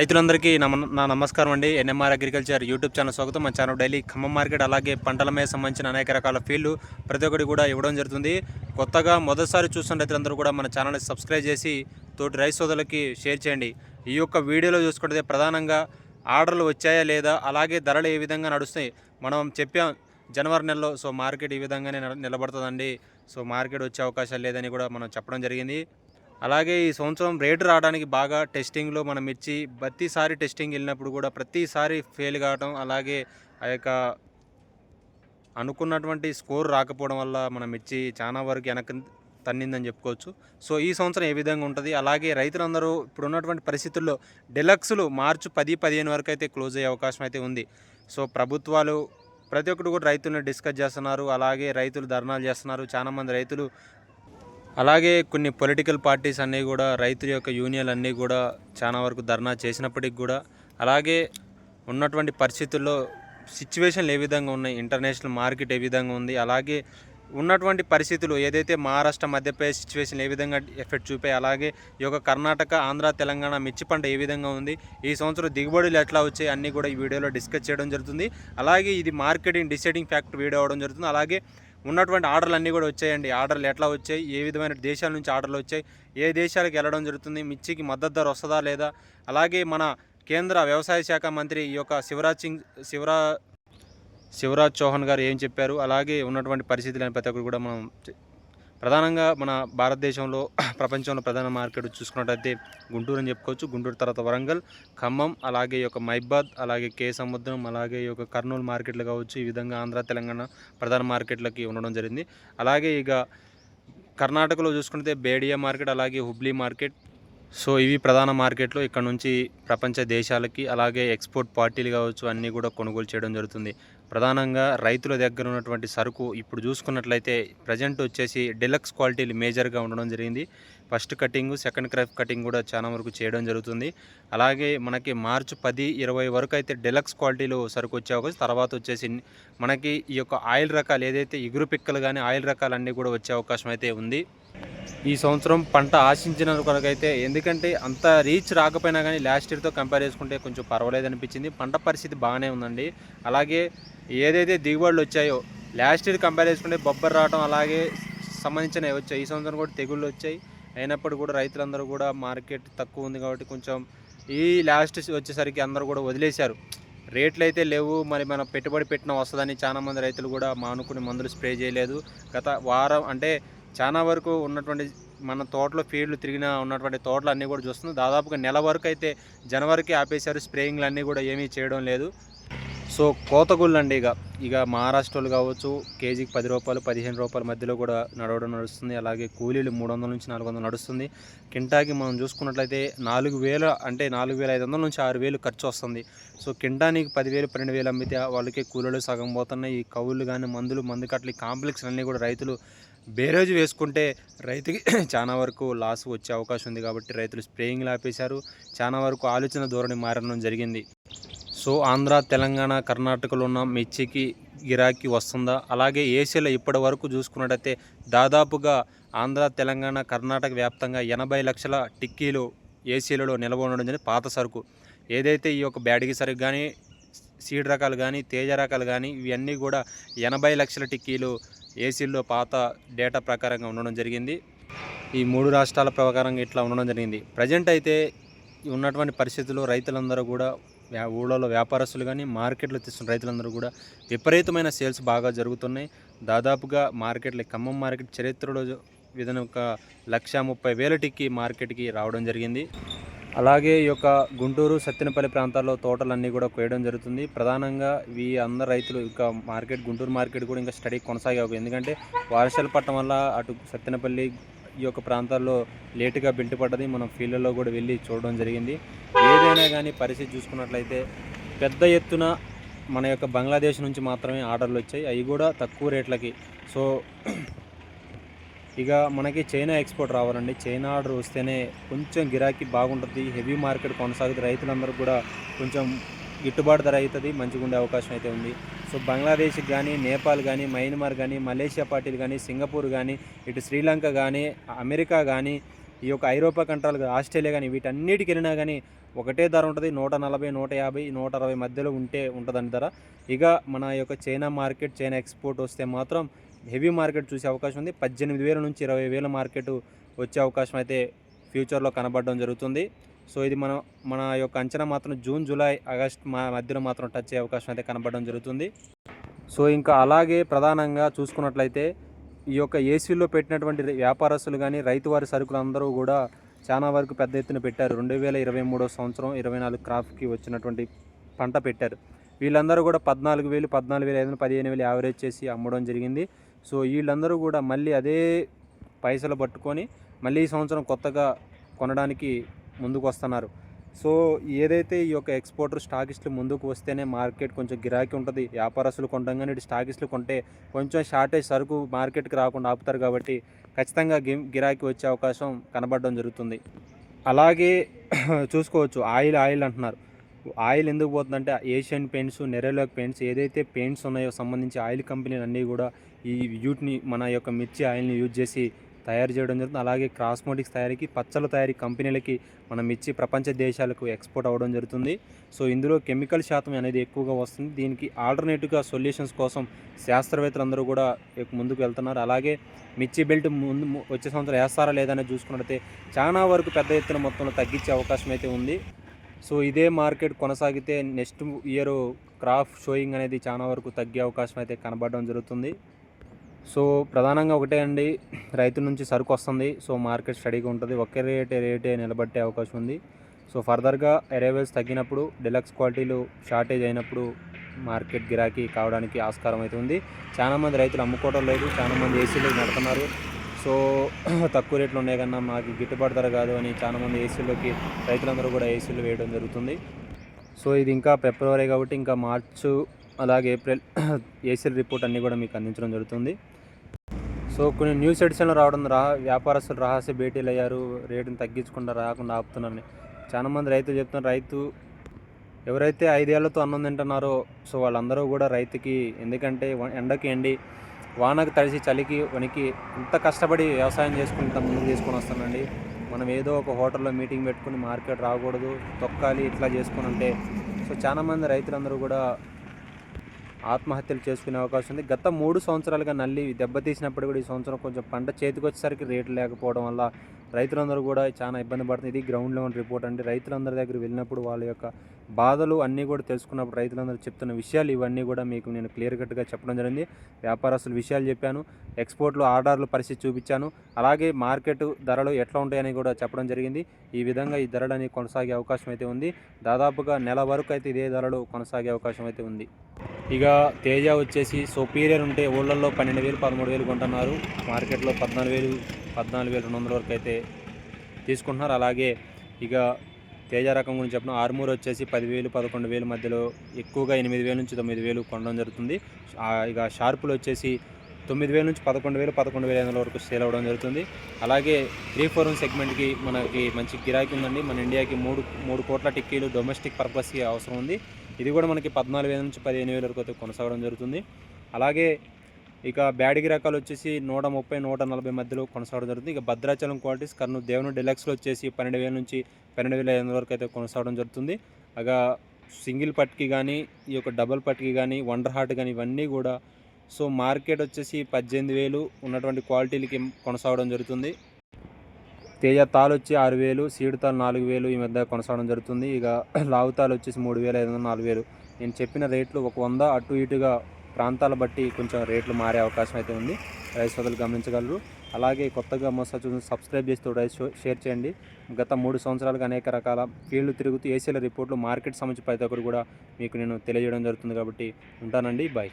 రైతులందరికీ నమ నా నమస్కారం అండి. ఎన్ఎంఆర్ అగ్రికల్చర్ యూట్యూబ్ ఛానల్ స్వాగతం. మన ఛానల్ డైలీ ఖమ్మం మార్కెట్ అలాగే పంటల మీద సంబంధించిన అనేక రకాల ఫీల్డ్ ప్రతి ఒక్కటి కూడా ఇవ్వడం జరుగుతుంది. కొత్తగా మొదటిసారి చూస్తున్న రైతులందరూ కూడా మన ఛానల్ని సబ్స్క్రైబ్ చేసి తోటి రైతు సోదరులకి షేర్ చేయండి. ఈ యొక్క వీడియోలో చూసుకుంటే ప్రధానంగా ఆర్డర్లు వచ్చాయా లేదా అలాగే ధరలు ఏ విధంగా నడుస్తాయి మనం చెప్పాం జనవరి నెలలో. సో మార్కెట్ ఈ విధంగానే నిలబడుతుందండి. సో మార్కెట్ వచ్చే అవకాశాలు లేదని కూడా మనం చెప్పడం జరిగింది. అలాగే ఈ సంవత్సరం రేటు రావడానికి బాగా టెస్టింగ్లో మనం ఇచ్చి ప్రతిసారి టెస్టింగ్ వెళ్ళినప్పుడు కూడా ప్రతిసారి ఫెయిల్ కావటం అలాగే ఆ యొక్క అనుకున్నటువంటి స్కోర్ రాకపోవడం వల్ల మనం ఇచ్చి చాలా వరకు వెనక్కి తన్నిందని చెప్పుకోవచ్చు. సో ఈ సంవత్సరం ఏ విధంగా ఉంటుంది? అలాగే రైతులందరూ ఇప్పుడు ఉన్నటువంటి పరిస్థితుల్లో డెలక్స్లు మార్చి పది పదిహేను వరకు అయితే క్లోజ్ అయ్యే అవకాశం అయితే ఉంది. సో ప్రభుత్వాలు ప్రతి ఒక్కరు కూడా రైతులను డిస్కస్ చేస్తున్నారు. అలాగే రైతులు ధర్నాలు చేస్తున్నారు. చాలామంది రైతులు అలాగే కొన్ని పొలిటికల్ పార్టీస్ అన్నీ కూడా రైతుల యొక్క యూనియన్లు అన్నీ కూడా చాలా వరకు ధర్నా చేసినప్పటికి కూడా అలాగే ఉన్నటువంటి పరిస్థితుల్లో సిచ్యువేషన్లు ఏ విధంగా ఉన్నాయి ఇంటర్నేషనల్ మార్కెట్ ఏ విధంగా ఉంది అలాగే ఉన్నటువంటి పరిస్థితులు ఏదైతే మహారాష్ట్ర మధ్యప్రదేశ్ సిచ్యువేషన్ ఏ విధంగా ఎఫెక్ట్ చూపాయి అలాగే ఈ యొక్క కర్ణాటక ఆంధ్ర తెలంగాణ మిర్చి పంట ఏ విధంగా ఉంది ఈ సంవత్సరం దిగుబడులు ఎట్లా వచ్చాయి అన్నీ కూడా ఈ వీడియోలో డిస్కస్ చేయడం జరుగుతుంది. అలాగే ఇది మార్కెటింగ్ డిసైడింగ్ ఫ్యాక్టర్ వీడియో అవ్వడం జరుగుతుంది. అలాగే ఉన్నటువంటి ఆర్డర్లు అన్నీ కూడా వచ్చాయండి. ఆర్డర్లు ఎట్లా వచ్చాయి? ఏ విధమైన దేశాల నుంచి ఆర్డర్లు వచ్చాయి? ఏ దేశాలకు వెళ్ళడం జరుగుతుంది? మిర్చికి మద్దతు ధర వస్తుందా లేదా? అలాగే మన కేంద్ర వ్యవసాయ శాఖ మంత్రి ఈ యొక్క శివరాజ్ సింగ్ శివరా శివరాజ్ చౌహాన్ గారు ఏం చెప్పారు? అలాగే ఉన్నటువంటి పరిస్థితులను ప్రతి ఒక్కరు కూడా మనం ప్రధానంగా మన భారతదేశంలో ప్రపంచంలో ప్రధాన మార్కెట్ చూసుకున్నట్టయితే గుంటూరు అని చెప్పుకోవచ్చు. గుంటూరు తర్వాత వరంగల్ ఖమ్మం అలాగే ఈ యొక్క మైబాద్ అలాగే కే సముద్రం అలాగే ఈ యొక్క కర్నూలు మార్కెట్లు కావచ్చు. ఈ విధంగా ఆంధ్ర తెలంగాణ ప్రధాన మార్కెట్లకి ఉండడం జరిగింది. అలాగే ఇక కర్ణాటకలో చూసుకుంటే బేడియా మార్కెట్ అలాగే హుబ్లీ మార్కెట్. సో ఇవి ప్రధాన మార్కెట్లు ఇక్కడ నుంచి ప్రపంచ దేశాలకి అలాగే ఎక్స్పోర్ట్ పార్టీలు కావచ్చు అన్నీ కూడా కొనుగోలు చేయడం జరుగుతుంది. ప్రధానంగా రైతుల దగ్గర ఉన్నటువంటి సరుకు ఇప్పుడు చూసుకున్నట్లయితే ప్రజెంట్ వచ్చేసి డెలక్స్ క్వాలిటీలు మేజర్గా ఉండడం జరిగింది. First cutting second crop cutting కూడా చాలా వరకు చేయడం జరుగుతుంది. అలాగే మనకి మార్చి పది ఇరవై వరకు అయితే డెలక్స్ క్వాలిటీలో సరుకు వచ్చే అవకాశం తర్వాత వచ్చేసి మనకి ఈ యొక్క ఆయిల్ రకాలు ఏదైతే ఇగురు పిక్కలు కానీ ఆయిల్ రకాలు అన్నీ కూడా వచ్చే అవకాశం అయితే ఉంది. ఈ సంవత్సరం పంట ఆశించిన కొరకైతే ఎందుకంటే అంత రీచ్ రాకపోయినా కానీ లాస్ట్ ఇయర్తో కంపేర్ చేసుకుంటే కొంచెం పర్వాలేదు అనిపించింది. పంట పరిస్థితి బాగానే ఉందండి. అలాగే ఏదైతే దిగుబడులు వచ్చాయో లాస్ట్ ఇయర్ కంపేర్ చేసుకుంటే బొబ్బర్ రావడం అలాగే సంబంధించినవి వచ్చాయి. ఈ సంవత్సరం కూడా తెగుళ్ళు వచ్చాయి. అయినప్పుడు కూడా రైతులందరూ కూడా మార్కెట్ తక్కువ ఉంది కాబట్టి కొంచెం ఈ లాస్ట్ వచ్చేసరికి అందరూ కూడా వదిలేశారు. రేట్లు అయితే లేవు. మరి మనం పెట్టుబడి పెట్టిన వస్తుందని చాలామంది రైతులు కూడా మానుకుని మందులు స్ప్రే చేయలేదు. గత వారం అంటే చాలా వరకు ఉన్నటువంటి మన తోటలో ఫీల్డ్లు తిరిగిన ఉన్నటువంటి తోటలు అన్నీ కూడా చూస్తున్నాం. దాదాపుగా నెల వరకు అయితే జనవరికి ఆపేశారు. స్ప్రేయింగ్లు అన్నీ కూడా ఏమీ చేయడం లేదు. సో కోతగుళ్ళు అండి ఇక. ఇక మహారాష్ట్రలో కావచ్చు కేజీకి పది రూపాయలు పదిహేను రూపాయల మధ్యలో కూడా నడవడం నడుస్తుంది. అలాగే కూలీలు మూడు వందల నుంచి నాలుగు వందలు నడుస్తుంది. కింటాకి మనం చూసుకున్నట్లయితే నాలుగు వేల అంటే నాలుగు వేల ఐదు వందల నుంచి ఆరు వేలు ఖర్చు వస్తుంది. సో కింటానికి పదివేలు పన్నెండు వేలు అమ్మితే వాళ్ళకి కూలీలు సగం పోతున్నాయి. ఈ కవులు కానీ మందులు మందు కట్టలు ఈ కాంప్లెక్స్ అన్నీ కూడా రైతులు బేరేజ్ వేసుకుంటే రైతుకి చాలా వరకు లాస్ వచ్చే అవకాశం ఉంది కాబట్టి రైతులు స్ప్రేయింగ్లు ఆపేశారు. చాలా వరకు ఆలోచన ధోరణి మారడం జరిగింది. సో ఆంధ్ర తెలంగాణ కర్ణాటకలో ఉన్న మిర్చికి గిరాకీ వస్తుందా? అలాగే ఏసీలో ఇప్పటి వరకు చూసుకున్నట్టయితే దాదాపుగా ఆంధ్ర తెలంగాణ కర్ణాటక వ్యాప్తంగా ఎనభై లక్షల టిక్కీలు ఏసీలలో నిల్వ ఉండడం జరిగింది. పాత సరుకు. ఏదైతే ఈ యొక్క బ్యాడిగి సరుకు కానీ సీడ్ రకాలు కానీ తేజ రకాలు కానీ ఇవన్నీ కూడా ఎనభై లక్షల టిక్కీలు ఏసీల్లో పాత డేటా ప్రకారంగా ఉండడం జరిగింది. ఈ మూడు రాష్ట్రాల ప్రకారంగా ఇట్లా ఉండడం జరిగింది. ప్రజెంట్ అయితే ఉన్నటువంటి పరిస్థితుల్లో రైతులందరూ కూడా ఊళ్ళలో వ్యాపారస్తులు కానీ మార్కెట్లో తీసుకున్న రైతులందరూ కూడా విపరీతమైన సేల్స్ బాగా జరుగుతున్నాయి. దాదాపుగా మార్కెట్లో ఖమ్మం మార్కెట్ చరిత్రలో విధంగా ఒక లక్ష ముప్పై వేల టిక్కి మార్కెట్కి రావడం జరిగింది. అలాగే ఈ యొక్క గుంటూరు సత్తెనపల్లి ప్రాంతాల్లో తోటలన్నీ కూడా కోయడం జరుగుతుంది. ప్రధానంగా ఈ అందరు రైతులు ఇంకా మార్కెట్ గుంటూరు మార్కెట్ కూడా ఇంకా స్టడీ కొనసాగే ఎందుకంటే వర్షాలు పట్టడం వల్ల అటు సత్తెనపల్లి ఈ యొక్క ప్రాంతాల్లో లేటుగా బిల్ట్ పడ్డది. మనం ఫీల్డ్లో కూడా వెళ్ళి చూడడం జరిగింది. ఏదైనా కానీ పరిస్థితి చూసుకున్నట్లయితే పెద్ద ఎత్తున మన యొక్క బంగ్లాదేశ్ నుంచి మాత్రమే ఆర్డర్లు వచ్చాయి. అవి కూడా తక్కువ రేట్లకి. సో ఇక మనకి చైనా ఎక్స్పోర్ట్ రావాలండి. చైనా ఆర్డర్ వస్తేనే కొంచెం గిరాకీ బాగుంటుంది. హెవీ మార్కెట్ కొనసాగుతుంది. రైతులందరూ కూడా కొంచెం గిట్టుబాటు ధర అవుతుంది మంచిగా ఉండే అవకాశం అయితే ఉంది. సో బంగ్లాదేశ్ కానీ నేపాల్ కానీ మయన్మార్ కానీ మలేషియా పార్టీలు కానీ సింగపూర్ కానీ ఇటు శ్రీలంక కానీ అమెరికా కానీ ఈ యొక్క ఐరోపా కంట్రాలు ఆస్ట్రేలియా కానీ వీటన్నిటికి వెళ్ళినా కానీ ఒకటే ధర ఉంటుంది నూట నలభై నూట యాభై నూట అరవై మధ్యలో ఉంటే ఉంటుందని ధర. ఇక మన యొక్క చైనా మార్కెట్ చైనా ఎక్స్పోర్ట్ వస్తే మాత్రం హెవీ మార్కెట్ చూసే అవకాశం ఉంది. పద్దెనిమిది వేల నుంచి ఇరవై వేల మార్కెట్ వచ్చే అవకాశం అయితే ఫ్యూచర్లో కనబడడం జరుగుతుంది. సో ఇది మన మన యొక్క అంచనా మాత్రం జూన్ జూలై ఆగస్ట్ మా మధ్యలో మాత్రం టచ్ అయ్యే అవకాశం అయితే కనబడడం జరుగుతుంది. సో ఇంకా అలాగే ప్రధానంగా చూసుకున్నట్లయితే ఈ యొక్క ఏసీలో పెట్టినటువంటి వ్యాపారస్తులు కానీ రైతు వారి సరుకులు అందరూ కూడా చాలా వరకు పెద్ద ఎత్తున పెట్టారు. రెండు వేల ఇరవై మూడో సంవత్సరం ఇరవై నాలుగు క్రాప్కి వచ్చినటువంటి పంట పెట్టారు. వీళ్ళందరూ కూడా పద్నాలుగు వేలు పద్నాలుగు వేల ఐదు వందలు పదిహేను వేలు యావరేజ్ చేసి అమ్మడం జరిగింది. సో వీళ్ళందరూ కూడా మళ్ళీ అదే పైసలు పట్టుకొని మళ్ళీ ఈ సంవత్సరం కొత్తగా కొనడానికి ముందుకు వస్తున్నారు సో ఏదైతే ఈ యొక్క ఎక్స్పోర్టర్ స్టాకిస్టులు ముందుకు వస్తేనే మార్కెట్ కొంచెం గిరాకీ ఉంటుంది. వ్యాపారస్తులు కొంటాం కానీ ఇటు స్టాకిస్టులు కొంటే కొంచెం షార్టేజ్ సరుకు మార్కెట్కి రాకుండా ఆపుతారు కాబట్టి ఖచ్చితంగా గి గిరాకీ వచ్చే అవకాశం కనబడడం జరుగుతుంది. అలాగే చూసుకోవచ్చు ఆయిల్ ఆయిల్ అంటున్నారు. ఆయిల్ ఎందుకు పోతుందంటే ఏషియన్ పెయింట్స్ నెరెలోక్ పెయింట్స్ ఏదైతే పెయింట్స్ ఉన్నాయో సంబంధించి ఆయిల్ కంపెనీలు అన్నీ కూడా ఈ యూట్ని మన యొక్క మిర్చి ఆయిల్ని యూజ్ చేసి తయారు చేయడం జరుగుతుంది. అలాగే క్రాస్మోటిక్స్ తయారీకి పచ్చల తయారీ కంపెనీలకి మనం మిర్చి ప్రపంచ దేశాలకు ఎక్స్పోర్ట్ అవ్వడం జరుగుతుంది. సో ఇందులో కెమికల్ శాతం అనేది ఎక్కువగా వస్తుంది. దీనికి ఆల్టర్నేటివ్గా సొల్యూషన్స్ కోసం శాస్త్రవేత్తలు అందరూ కూడా ముందుకు వెళ్తున్నారు. అలాగే మిర్చి బెల్ట్ ముందు వచ్చే సంవత్సరం వేస్తారా లేదని చూసుకున్నట్లయితే చాలా వరకు పెద్ద ఎత్తున మొత్తంలో తగ్గించే అవకాశం అయితే ఉంది. సో ఇదే మార్కెట్ కొనసాగితే నెక్స్ట్ ఇయర్ క్రాప్ షోయింగ్ అనేది చాలా వరకు తగ్గే అవకాశం అయితే కనబడడం జరుగుతుంది. సో ప్రధానంగా ఒకటే అండి రైతు నుంచి సరుకు వస్తుంది. సో మార్కెట్ స్టడీగా ఉంటుంది. ఒకే రేటే రేటే నిలబట్టే అవకాశం ఉంది. సో ఫర్దర్గా అరైవల్స్ తగ్గినప్పుడు డిలక్స్ క్వాలిటీలు షార్టేజ్ అయినప్పుడు మార్కెట్ గిరాకీ కావడానికి ఆస్కారం అయితే ఉంది. చాలామంది రైతులు అమ్ముకోవడం లేదు. చాలామంది ఏసీలు నడుతున్నారు సో తక్కువ రేట్లు ఉన్నాయి కన్నా మాకు గిట్టుబాటు ధర కాదు అని చాలామంది ఏసీలోకి రైతులందరూ కూడా ఏసీలు వేయడం జరుగుతుంది. సో ఇది ఇంకా ఫిబ్రవరి కాబట్టి ఇంకా మార్చు అలాగే ఏప్రిల్ ఏసీల రిపోర్ట్ అన్నీ కూడా మీకు అందించడం జరుగుతుంది. సో కొన్ని న్యూస్ ఎడిషన్లు రావడం రా వ్యాపారస్తులు రహస్య భేటీలు అయ్యారు రేటుని తగ్గించకుండా రాకుండా ఆపుతున్నారని చాలామంది రైతులు చెప్తున్నారు. రైతు ఎవరైతే ఐదేళ్ళతో అన్నం తింటున్నారో సో వాళ్ళందరూ కూడా రైతుకి ఎందుకంటే ఎండకి ఎండి వానకు తడిసి చలికి వణికి ఇంత కష్టపడి వ్యవసాయం చేసుకుని ఇంత ముందుకు తీసుకొని వస్తానండి మనం ఏదో ఒక హోటల్లో మీటింగ్ పెట్టుకుని మార్కెట్ రాకూడదు తొక్కాలి ఇట్లా చేసుకుని ఉంటే. సో చాలామంది రైతులందరూ కూడా ఆత్మహత్యలు చేసుకునే అవకాశం ఉంది. గత మూడు సంవత్సరాలుగా నల్లి దెబ్బతీసినప్పుడు కూడా ఈ సంవత్సరం కొంచెం పంట చేతికి వచ్చేసరికి రేట్లు లేకపోవడం వల్ల రైతులందరూ కూడా చాలా ఇబ్బంది పడుతుంది ఇది గ్రౌండ్ లెవెల్ రిపోర్ట్ అండి. రైతులందరి దగ్గర వెళ్ళినప్పుడు వాళ్ళ యొక్క బాధలు అన్నీ కూడా తెలుసుకున్నప్పుడు రైతులందరూ చెప్తున్న విషయాలు ఇవన్నీ కూడా మీకు నేను క్లియర్ కట్గా చెప్పడం జరిగింది. వ్యాపారస్తుల విషయాలు చెప్పాను. ఎక్స్పోర్ట్లు ఆర్డర్లు పరిస్థితి చూపించాను. అలాగే మార్కెట్ ధరలు ఎట్లా ఉంటాయని కూడా చెప్పడం జరిగింది. ఈ విధంగా ఈ ధరలని కొనసాగే అవకాశం అయితే ఉంది. దాదాపుగా నెల వరకు అయితే ఇదే ధరలు కొనసాగే అవకాశం అయితే ఉంది. ఇక తేజ వచ్చేసి సుపీరియర్ ఉంటే ఊళ్ళల్లో పన్నెండు వేలు పదమూడు వేలు కొంటున్నారు. మార్కెట్లో పద్నాలుగు వేలు పద్నాలుగు వేల రెండు వందల వరకు అయితే తీసుకుంటున్నారు. అలాగే ఇక తేజ రకం గురించి చెప్పిన ఆర్మూర్ వచ్చేసి పదివేలు పదకొండు వేలు మధ్యలో ఎక్కువగా ఎనిమిది వేల నుంచి తొమ్మిది వేలు కొనడం జరుగుతుంది. ఇక షార్పులు వచ్చేసి తొమ్మిది వేల నుంచి పదకొండు వేలు పదకొండు వేల ఐదు వందల వరకు సేల్ అవ్వడం జరుగుతుంది. అలాగే త్రీ ఫోర్ వన్ సెగ్మెంట్కి మనకి మంచి గిరాకీ ఉందండి. మన ఇండియాకి మూడు మూడు కోట్ల టిక్కీలు డొమెస్టిక్ పర్పస్కి అవసరం ఉంది. ఇది కూడా మనకి పద్నాలుగు వేల నుంచి పదిహేను వేల వరకు అయితే కొనసాగడం జరుగుతుంది. అలాగే ఇక బ్యాడిగి రకాలు వచ్చేసి నూట ముప్పై నూట నలభై మధ్యలో కొనసాగడం జరుగుతుంది. ఇక భద్రాచలం క్వాలిటీస్ కర్నూలు దేవుని డెలక్స్లో వచ్చేసి పన్నెండు వేల నుంచి పన్నెండు వేల ఐదు వందల వరకు అయితే కొనసాగడం జరుగుతుంది. ఇక సింగిల్ పట్కి కానీ ఈ యొక్క డబుల్ పట్కి కానీ వండర్ హార్ట్ కానీ ఇవన్నీ కూడా సో మార్కెట్ వచ్చేసి పద్దెనిమిది వేలు ఉన్నటువంటి క్వాలిటీలకి కొనసాగడం జరుగుతుంది. తేజ తాలు వచ్చి ఆరు వేలు సీడ్ తాలు నాలుగు వేలు ఈ మధ్య కొనసాగడం జరుగుతుంది. ఇక లావు తాలు వచ్చేసి మూడు వేల ఐదు వందలు నాలుగు వేలు. నేను చెప్పిన రేట్లు ఒక వంద అటు ఇటుగా ప్రాంతాల బట్టి కొంచెం రేట్లు మారే అవకాశం అయితే ఉంది. రైస్ సోదరులు గమనించగలరు. అలాగే కొత్తగా మోసా చూసి సబ్స్క్రైబ్ చేస్తూ రైస్ షేర్ చేయండి. గత మూడు సంవత్సరాలుగా అనేక రకాల ఫీల్డ్ తిరుగుతూ ఏసీల రిపోర్ట్లు మార్కెట్ సంబంధించి ప్రతి ఒక్కరు కూడా మీకు నేను తెలియజేయడం జరుగుతుంది కాబట్టి ఉంటానండి. బాయ్